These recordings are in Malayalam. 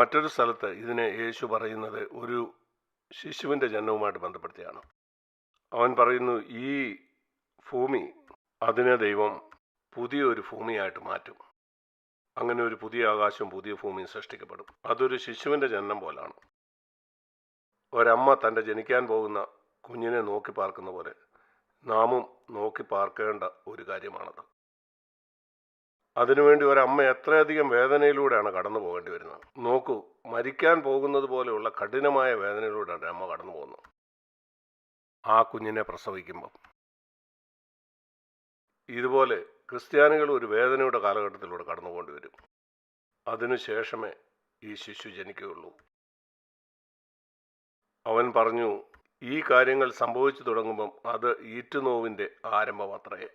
മറ്റൊരു സ്ഥലത്ത് ഇതിനെ യേശു പറയുന്നത് ഒരു ശിശുവിന്റെ ജനനവുമായിട്ട് ബന്ധപ്പെടുത്തിയാണ്. അവൻ പറയുന്നു ഈ ഭൂമി അതിനെ ദൈവം പുതിയൊരു ഭൂമിയായിട്ട് മാറ്റും. അങ്ങനെ ഒരു പുതിയ ആകാശവും പുതിയ ഭൂമിയും സൃഷ്ടിക്കപ്പെടും. അതൊരു ശിശുവിന്റെ ജനനം പോലാണ്. ഒരമ്മ തന്റെ ജനിക്കാൻ പോകുന്ന കുഞ്ഞിനെ നോക്കി പാർക്കുന്ന പോലെ നാമും നോക്കി പാർക്കേണ്ട ഒരു കാര്യമാണത്. അതിനുവേണ്ടി ഒരമ്മ എത്രയധികം വേദനയിലൂടെയാണ് കടന്നു പോകേണ്ടി വരുന്നത്? നോക്കൂ മരിക്കാൻ പോകുന്നത് പോലെയുള്ള കഠിനമായ വേദനയിലൂടെയാണ് അമ്മ കടന്നു പോകുന്നത്. ആ കുഞ്ഞിനെ പ്രസവിക്കുമ്പം. ഇതുപോലെ ക്രിസ്ത്യാനികൾ ഒരു വേദനയുടെ കാലഘട്ടത്തിലൂടെ കടന്നു പോകേണ്ടി വരും. അതിനുശേഷമേ ഈ ശിശു ജനിക്കുകയുള്ളൂ. അവൻ പറഞ്ഞു ഈ കാര്യങ്ങൾ സംഭവിച്ചു തുടങ്ങുമ്പം അത് ഈറ്റുനോവിന്റെ ആരംഭം അത്രേ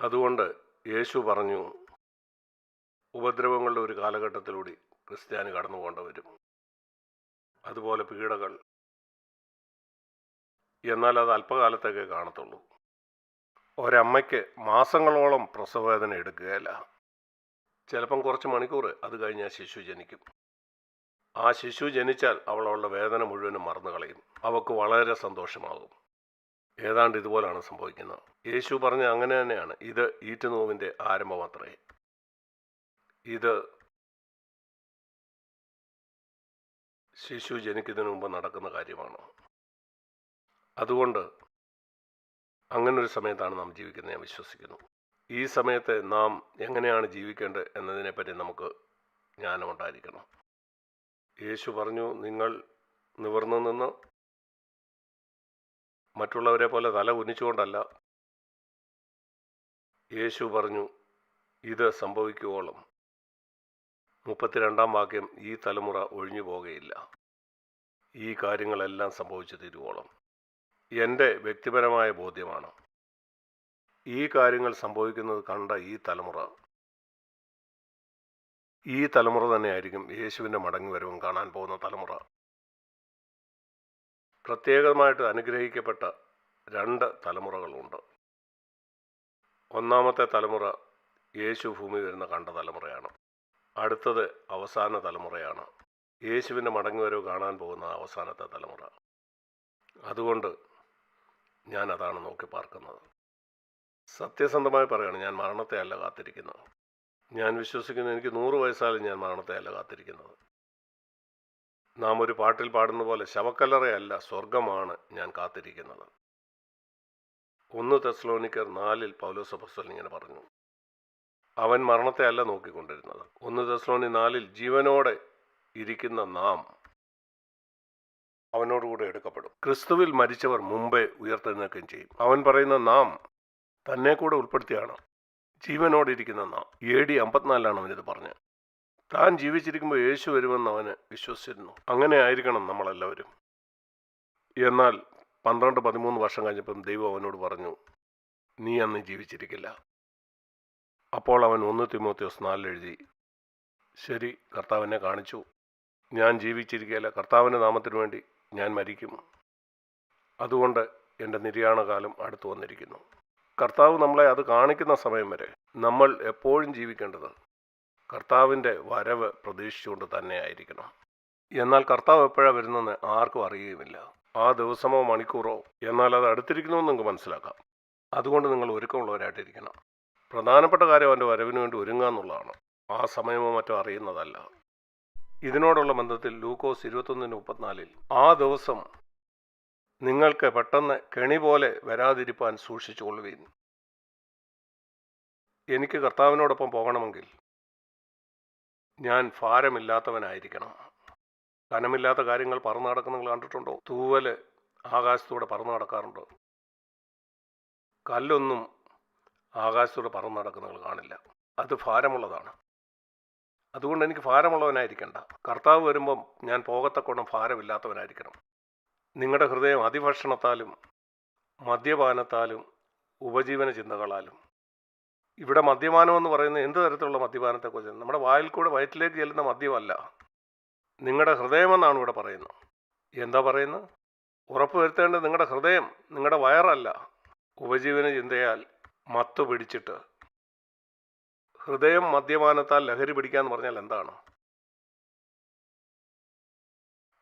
അതുകൊണ്ട് യേശു പറഞ്ഞു ഉപദ്രവങ്ങളുടെ ഒരു കാലഘട്ടത്തിലൂടെ ക്രിസ്ത്യാനി കടന്നു പോകേണ്ടവരും അതുപോലെ പീഡകൾ. എന്നാൽ അത് അല്പകാലത്തേക്കേ കാണത്തുള്ളൂ. ഒരമ്മയ്ക്ക് മാസങ്ങളോളം പ്രസവവേദന എടുക്കുകയില്ല. ചിലപ്പം കുറച്ച് മണിക്കൂർ അത് കഴിഞ്ഞാൽ ശിശു ജനിക്കും. ആ ശിശു ജനിച്ചാൽ അവൾ വേദന മുഴുവനും മറന്നു കളയും അവൾക്ക് വളരെ സന്തോഷമാകും. ഏതാണ്ട് ഇതുപോലാണ് സംഭവിക്കുന്നത്. യേശു പറഞ്ഞ അങ്ങനെ തന്നെയാണ്. ഇത് ഈറ്റുനോവിന്റെ ആരംഭം അത്രേ ഇത് ശിശു ജനിക്കുന്നതിന് മുമ്പ് നടക്കുന്ന കാര്യമാണ്. അതുകൊണ്ട് അങ്ങനൊരു സമയത്താണ് നാം ജീവിക്കുന്നത് ഞാൻ വിശ്വസിക്കുന്നു. ഈ സമയത്തെ നാം എങ്ങനെയാണ് ജീവിക്കേണ്ടത് എന്നതിനെപ്പറ്റി നമുക്ക് ജ്ഞാനമുണ്ടായിരിക്കണം. യേശു പറഞ്ഞു നിങ്ങൾ നിവർന്നു നിന്ന് മറ്റുള്ളവരെ പോലെ തല കുനിച്ചുകൊണ്ടല്ല. യേശു പറഞ്ഞു ഇത് സംഭവിക്കുവോളം. മുപ്പത്തിരണ്ടാം വാക്യം ഈ തലമുറ ഒഴിഞ്ഞു പോകുകയില്ല ഈ കാര്യങ്ങളെല്ലാം സംഭവിച്ചു തീരുവോളം. എന്റെ വ്യക്തിപരമായ ബോധ്യമാണ്. ഈ കാര്യങ്ങൾ സംഭവിക്കുന്നത് കണ്ട ഈ തലമുറ. ഈ തലമുറ തന്നെയായിരിക്കും യേശുവിന്റെ മടങ്ങി വരവും കാണാൻ പോകുന്ന തലമുറ. പ്രത്യേകമായിട്ട് അനുഗ്രഹിക്കപ്പെട്ട രണ്ട് തലമുറകളുണ്ട്. ഒന്നാമത്തെ തലമുറ യേശു ഭൂമി വരുന്ന കണ്ട തലമുറയാണ്. അടുത്തത് അവസാന തലമുറയാണ്. യേശുവിന്റെ മടങ്ങിവരവ് കാണാൻ പോകുന്ന അവസാനത്തെ തലമുറ. അതുകൊണ്ട് ഞാൻ അതാണ് നോക്കി പാർക്കുന്നത്. സത്യസന്ധമായി പറയുകയാണ് ഞാൻ മരണത്തെ അല്ല കാത്തിരിക്കുന്നത്. ഞാൻ വിശ്വസിക്കുന്നത് എനിക്ക് നൂറ് വയസ്സാലും ഞാൻ മരണത്തെ അല്ല കാത്തിരിക്കുന്നത്. നാം ഒരു പാട്ടിൽ പാടുന്ന പോലെ ശവക്കല്ലറയല്ല സ്വർഗമാണ് ഞാൻ കാത്തിരിക്കുന്നത്. ഒന്ന് തെസ്ലോനിക്കർ നാലിൽ പൗലോസഫസ്വൽ ഇങ്ങനെ പറഞ്ഞു. അവൻ മരണത്തെ അല്ല നോക്കിക്കൊണ്ടിരുന്നത്. ഒന്ന് തെസ്ലോനി നാലിൽ ജീവനോടെ ഇരിക്കുന്ന നാം അവനോടുകൂടെ എടുക്കപ്പെടും. ക്രിസ്തുവിൽ മരിച്ചവർ മുമ്പേ ഉയർത്തെഴുന്നേൽക്കുകയും ചെയ്യും. അവൻ പറയുന്ന നാം തന്നെ കൂടെ ഉൾപ്പെടുത്തിയാണ്. ജീവനോടെ ഇരിക്കുന്ന നാം. എ ഡി അമ്പത്തിനാലിലാണ് അവനിത് പറഞ്ഞത്. താൻ ജീവിച്ചിരിക്കുമ്പോൾ യേശു വരുമെന്ന് അവന് വിശ്വസിച്ചിരുന്നു. അങ്ങനെ ആയിരിക്കണം നമ്മളെല്ലാവരും. എന്നാൽ പന്ത്രണ്ട് പതിമൂന്ന് വർഷം കഴിഞ്ഞപ്പം ദൈവം അവനോട് പറഞ്ഞു നീ അന്ന് ജീവിച്ചിരിക്കില്ല. അപ്പോൾ അവൻ ഒന്ന് തിമോത്യോസ് നാലിലെഴുതി ശരി കർത്താവിനെ കാണിച്ചു. ഞാൻ ജീവിച്ചിരിക്കുകയില്ല കർത്താവിന്റെ നാമത്തിനു വേണ്ടി ഞാൻ മരിക്കും. അതുകൊണ്ട് എന്റെ നിര്യാണകാലം അടുത്തു വന്നിരിക്കുന്നു. കർത്താവ് നമ്മളെ അത് കാണിക്കുന്ന സമയം വരെ നമ്മൾ എപ്പോഴും ജീവിക്കേണ്ടത് കർത്താവിന്റെ വരവ് പ്രതീക്ഷിച്ചുകൊണ്ട് തന്നെ ആയിരിക്കണം. എന്നാൽ കർത്താവ് എപ്പോഴാണ് വരുന്നതെന്ന് ആർക്കും അറിയുകയുമില്ല. ആ ദിവസമോ മണിക്കൂറോ എന്നാൽ അത് അടുത്തിരിക്കുന്നു നിങ്ങൾക്ക് മനസ്സിലാക്കാം. അതുകൊണ്ട് നിങ്ങൾ ഒരുക്കമുള്ളവരായിട്ടിരിക്കണം. പ്രധാനപ്പെട്ട കാര്യം അവന്റെ വരവിന് വേണ്ടി ഒരുങ്ങുക എന്നുള്ളതാണ്. ആ സമയമോ മറ്റോ അറിയുന്നതല്ല. ഇതിനോടുള്ള ബന്ധത്തിൽ ലൂക്കോസ് ഇരുപത്തൊന്നിന് മുപ്പത്തിനാലിൽ ആ ദിവസം നിങ്ങൾക്ക് പെട്ടെന്ന് കെണി പോലെ വരാതിരിപ്പാൻ സൂക്ഷിച്ചുകൊള്ളുകയും എനിക്ക് കർത്താവിനോടൊപ്പം പോകണമെങ്കിൽ ഞാൻ ഭാരമില്ലാത്തവനായിരിക്കണം. കനമില്ലാത്ത കാര്യങ്ങൾ പറന്നു നടക്കുന്ന നിങ്ങൾ കണ്ടിട്ടുണ്ടോ? തൂവൽ ആകാശത്തൂടെ പറന്നു നടക്കാറുണ്ട്? കല്ലൊന്നും ആകാശത്തൂടെ പറന്നു നടക്കുന്ന നിങ്ങൾ കാണില്ല. അത് ഭാരമുള്ളതാണ്. അതുകൊണ്ട് എനിക്ക് ഭാരമുള്ളവനായിരിക്കണ്ട. കർത്താവ് വരുമ്പം ഞാൻ പോകത്തക്കോണം ഭാരമില്ലാത്തവനായിരിക്കണം. നിങ്ങളുടെ ഹൃദയം അതിഭക്ഷണത്താലും മദ്യപാനത്താലും ഉപജീവന ചിന്തകളാലും ഇവിടെ മദ്യപാനം എന്ന് പറയുന്നത് എന്ത് തരത്തിലുള്ള മദ്യപാനത്തെക്കുറിച്ച് നമ്മുടെ വായിൽ കൂടെ വയറ്റിലേക്ക് ചെല്ലുന്ന മദ്യമല്ല. നിങ്ങളുടെ ഹൃദയമെന്നാണ് ഇവിടെ പറയുന്നത്. എന്താ പറയുന്നത്? ഉറപ്പ് വരുത്തേണ്ടത് നിങ്ങളുടെ ഹൃദയം നിങ്ങളുടെ വയറല്ല. ഉപജീവന ചിന്തയാൽ മത്തു പിടിച്ചിട്ട്. ഹൃദയം മദ്യപാനത്താൽ ലഹരി പിടിക്കാന്ന് പറഞ്ഞാൽ എന്താണ്?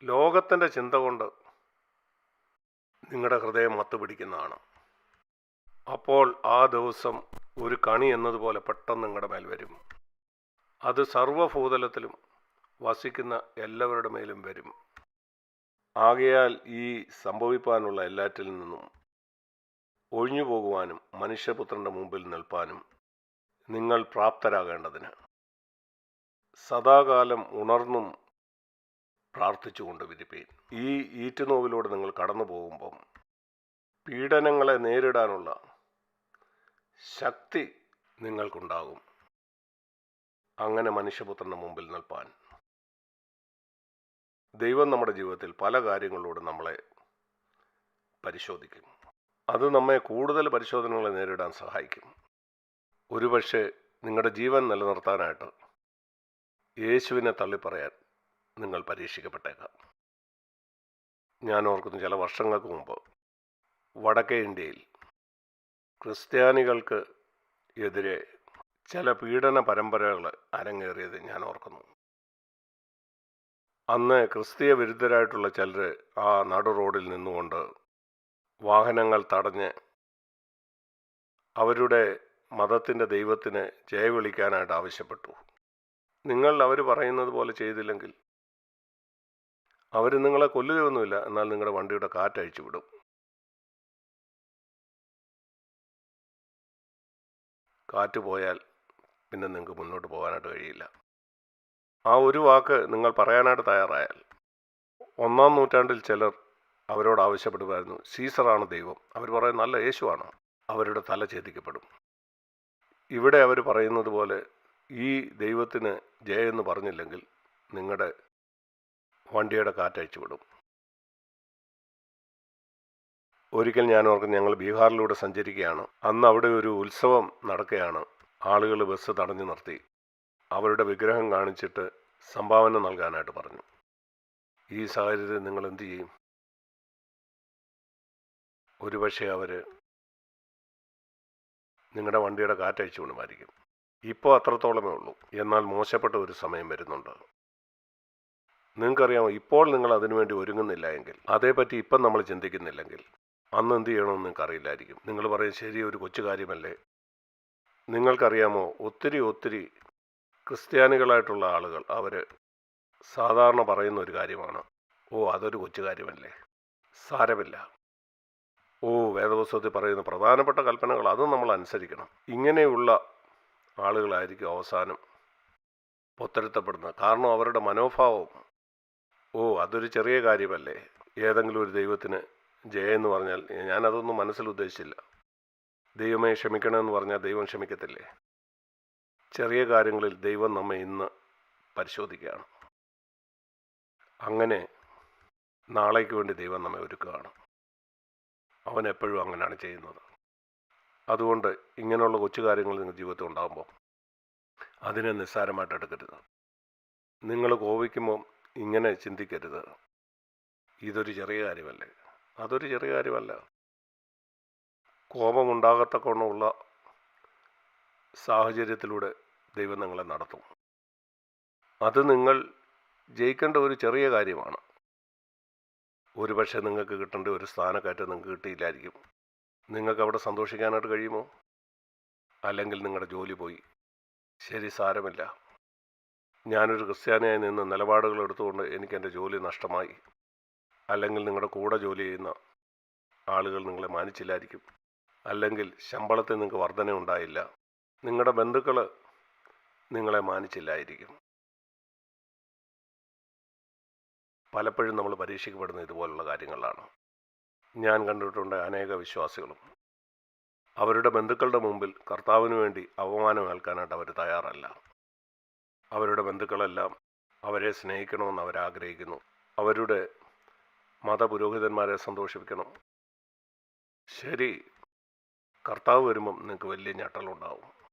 ലോകത്തിന്റെ ചിന്ത കൊണ്ട് നിങ്ങളുടെ ഹൃദയം മത്തു പിടിക്കുന്നതാണ്. അപ്പോൾ ആ ദിവസം ഒരു കണി എന്നതുപോലെ പെട്ടെന്ന് നിങ്ങളുടെ മേൽ വരും. അത് സർവഭൂതലത്തിലും വസിക്കുന്ന എല്ലാവരുടെ മേലും വരും. ആകയാൽ ഈ സംഭവിപ്പാനുള്ള എല്ലാറ്റിൽ നിന്നും ഒഴിഞ്ഞു പോകുവാനും മനുഷ്യപുത്രന്റെ മുമ്പിൽ നിൽപ്പാനും നിങ്ങൾ പ്രാപ്തരാകേണ്ടതിന് സദാകാലം ഉണർന്നും പ്രാർത്ഥിച്ചുകൊണ്ട് വിരിപ്പീൻ ഈ ഈറ്റുനോവിലൂടെ നിങ്ങൾ കടന്നു പോകുമ്പം പീഡനങ്ങളെ നേരിടാനുള്ള ശക്തി നിങ്ങൾക്കുണ്ടാകും. അങ്ങനെ മനുഷ്യപുത്രന്റെ മുമ്പിൽ നിൽപ്പാൻ. ദൈവം നമ്മുടെ ജീവിതത്തിൽ പല കാര്യങ്ങളിലൂടെ നമ്മളെ പരിശോധിക്കും. അത് നമ്മെ കൂടുതൽ പരിശോധനകളെ നേരിടാൻ സഹായിക്കും. ഒരുപക്ഷെ നിങ്ങളുടെ ജീവൻ നിലനിർത്താനായിട്ട് യേശുവിനെ തള്ളിപ്പറയാൻ നിങ്ങൾ പരീക്ഷിക്കപ്പെട്ടേക്കാം. ഞാൻ ഓർക്കുന്നു ചില വർഷങ്ങൾക്ക് മുമ്പ് വടക്കേ ഇന്ത്യയിൽ ക്രിസ്ത്യാനികൾക്ക് എതിരെ ചില പീഡന പരമ്പരകൾ അരങ്ങേറിയത് ഞാൻ ഓർക്കുന്നു. അന്ന് ക്രിസ്തീയ വിരുദ്ധരായിട്ടുള്ള ചിലർ ആ നടു റോഡിൽ നിന്നുകൊണ്ട് വാഹനങ്ങൾ തടഞ്ഞ് അവരുടെ മതത്തിന്റെ ദൈവത്തിന് ജയ വിളിക്കാനായിട്ട് ആവശ്യപ്പെട്ടു. നിങ്ങൾ അവർ പറയുന്നത് പോലെ ചെയ്തില്ലെങ്കിൽ അവർ നിങ്ങളെ കൊല്ലുകയൊന്നുമില്ല എന്നാൽ നിങ്ങളുടെ വണ്ടിയുടെ കാറ്റഴിച്ചു വിടും. കാറ്റ് പോയാൽ പിന്നെ നിങ്ങൾക്ക് മുന്നോട്ട് പോകാനായിട്ട് കഴിയില്ല. ആ ഒരു വാക്ക് നിങ്ങൾ പറയാനായിട്ട് തയ്യാറായാൽ ഒന്നാം നൂറ്റാണ്ടിൽ ചിലർ അവരോട് ആവശ്യപ്പെടുമായിരുന്നു സീസറാണ് ദൈവം. അവർ പറയും നല്ല യേശുവാണ്. അവരുടെ തല ഛേദിക്കപ്പെടും. ഇവിടെ അവർ പറയുന്നത് പോലെ ഈ ദൈവത്തിന് ജയെന്ന് പറഞ്ഞില്ലെങ്കിൽ നിങ്ങളുടെ വണ്ടിയുടെ കാറ്റഴിച്ചു വിടും ഒരിക്കൽ ഞാൻ ഓർക്കുന്നു ഞങ്ങൾ ബീഹാറിലൂടെ സഞ്ചരിക്കുകയാണ്. അന്ന് അവിടെ ഒരു ഉത്സവം നടക്കുകയാണ്. ആളുകൾ ബസ് തടഞ്ഞു നിർത്തി. അവരുടെ വിഗ്രഹം കാണിച്ചിട്ട് സംഭാവന നൽകാനായിട്ട് പറഞ്ഞു. ഈ സാഹചര്യത്തിൽ നിങ്ങൾ എന്തു ചെയ്യും? ഒരുപക്ഷെ അവർ നിങ്ങളുടെ വണ്ടിയുടെ കാറ്റഴിച്ചു കൊണ്ടുമായിരിക്കും ഇപ്പോൾ അത്രത്തോളമേ ഉള്ളൂ. എന്നാൽ മോശപ്പെട്ട ഒരു സമയം വരുന്നുണ്ട്. നിങ്ങൾക്കറിയാമോ ഇപ്പോൾ നിങ്ങൾ അതിനുവേണ്ടി ഒരുങ്ങുന്നില്ല എങ്കിൽ അതേപ്പറ്റി ഇപ്പം നമ്മൾ ചിന്തിക്കുന്നില്ലെങ്കിൽ അന്ന് എന്ത് ചെയ്യണമെന്ന് നിങ്ങൾക്ക് അറിയില്ലായിരിക്കും നിങ്ങൾ പറയും ശരി ഒരു കൊച്ചു കാര്യമല്ലേ? നിങ്ങൾക്കറിയാമോ? ഒത്തിരി ഒത്തിരി ക്രിസ്ത്യാനികളായിട്ടുള്ള ആളുകൾ അവർ സാധാരണ പറയുന്ന ഒരു കാര്യമാണ്. ഓ അതൊരു കൊച്ചു കാര്യമല്ലേ? സാരമില്ല. ഓ വേദപുസ്തകത്തിൽ പറയുന്ന പ്രധാനപ്പെട്ട കൽപ്പനകൾ അതും നമ്മൾ അനുസരിക്കണം. ഇങ്ങനെയുള്ള ആളുകളായിരിക്കും അവസാനം പൊത്തരുത്തപ്പെടുന്നത്. കാരണം അവരുടെ മനോഭാവം ഓ അതൊരു ചെറിയ കാര്യമല്ലേ? ഏതെങ്കിലും ഒരു ദൈവത്തിന് ജയെന്ന് പറഞ്ഞാൽ ഞാനതൊന്നും മനസ്സിൽ ഉദ്ദേശിച്ചില്ല. ദൈവമേ ക്ഷമിക്കണമെന്ന് പറഞ്ഞാൽ ദൈവം ക്ഷമിക്കത്തില്ലേ? ചെറിയ കാര്യങ്ങളിൽ ദൈവം നമ്മെ ഇന്ന് പരിശോധിക്കുകയാണ്. അങ്ങനെ നാളേക്ക് വേണ്ടി ദൈവം നമ്മെ ഒരുക്കുകയാണ്. അവൻ എപ്പോഴും അങ്ങനെയാണ് ചെയ്യുന്നത്. അതുകൊണ്ട് ഇങ്ങനെയുള്ള കൊച്ചു കാര്യങ്ങൾ നിങ്ങൾ ജീവിതത്തിൽ ഉണ്ടാകുമ്പോൾ അതിനെ നിസ്സാരമായിട്ട് എടുക്കരുത്. നിങ്ങൾ കോപിക്കുമ്പോൾ ഇങ്ങനെ ചിന്തിക്കരുത്. ഇതൊരു ചെറിയ കാര്യമല്ലേ? അതൊരു ചെറിയ കാര്യമല്ല. കോപമുണ്ടാകത്തക്കവണ്ണമുള്ള സാഹചര്യത്തിലൂടെ ദൈവം നിങ്ങളെ നടത്തും. അത് നിങ്ങൾ ജയിക്കേണ്ട ഒരു ചെറിയ കാര്യമാണ്. ഒരുപക്ഷെ നിങ്ങൾക്ക് കിട്ടേണ്ട ഒരു സ്ഥാനക്കയറ്റം നിങ്ങൾക്ക് കിട്ടിയില്ലായിരിക്കും. നിങ്ങൾക്ക് അവിടെ സന്തോഷിക്കാനായിട്ട് കഴിയുമോ? അല്ലെങ്കിൽ നിങ്ങളുടെ ജോലി പോയി. ശരി സാരമില്ല. ഞാനൊരു ക്രിസ്ത്യാനിയായി നിന്ന് നിലപാടുകൾ എടുത്തുകൊണ്ട് എനിക്ക് എന്റെ ജോലി നഷ്ടമായി. അല്ലെങ്കിൽ നിങ്ങളുടെ കൂടെ ജോലി ചെയ്യുന്ന ആളുകൾ നിങ്ങളെ മാനിച്ചില്ലായിരിക്കും. അല്ലെങ്കിൽ ശമ്പളത്തിൽ നിങ്ങൾക്ക് വർധന ഉണ്ടായില്ല. നിങ്ങളുടെ ബന്ധുക്കൾ നിങ്ങളെ മാനിച്ചില്ലായിരിക്കും. പലപ്പോഴും നമ്മൾ പരീക്ഷിക്കപ്പെടുന്ന ഇതുപോലുള്ള കാര്യങ്ങളാണ്. ഞാൻ കണ്ടിട്ടുണ്ട് അനേക വിശ്വാസികളും. അവരുടെ ബന്ധുക്കളുടെ മുമ്പിൽ കർത്താവിന് വേണ്ടി അവമാനം ഏൽക്കാനായിട്ട് അവർ തയ്യാറല്ല. അവരുടെ ബന്ധുക്കളെല്ലാം അവരെ സ്നേഹിക്കണമെന്ന് അവരാഗ്രഹിക്കുന്നു. അവരുടെ മതപുരോഹിതന്മാരെ സന്തോഷിപ്പിക്കണം. ശരി. കർത്താവ് വരുമ്പം നിങ്ങൾക്ക് വലിയ ഞെട്ടലുണ്ടാവും.